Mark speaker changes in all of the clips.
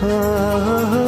Speaker 1: ah, ah, ah.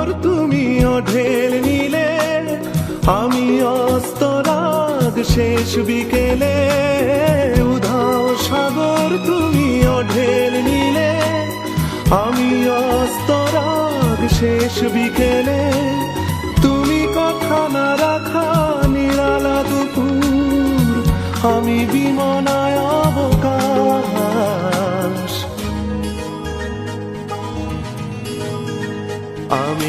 Speaker 1: সাগর তুমি ঢেল নিলে, আমি অস্তরাগ শেষ বিকেলে। উধাও সাগর তুমি ঢেল নিলে, আমি অস্তরাগ শেষ বিকেলে। তুমি কথা না রাখা, নিরালা দুপুর, আমি বিমনায়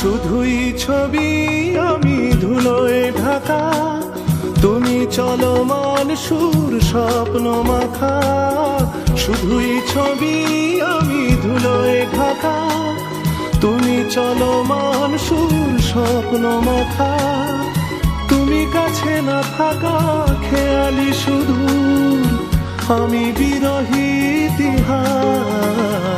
Speaker 1: শুধুই ছবি, আমি ধুলোয় ঢাকা। তুমি চলমান সুর স্বপ্ন মাখা। শুধুই ছবি, আমি ধুলোয় ঢাকা। তুমি চলমান সুর স্বপ্ন মাখা। তুমি কাছে না থাকা, খেয়ালি শুধু আমি বিরহী ইতিহাস।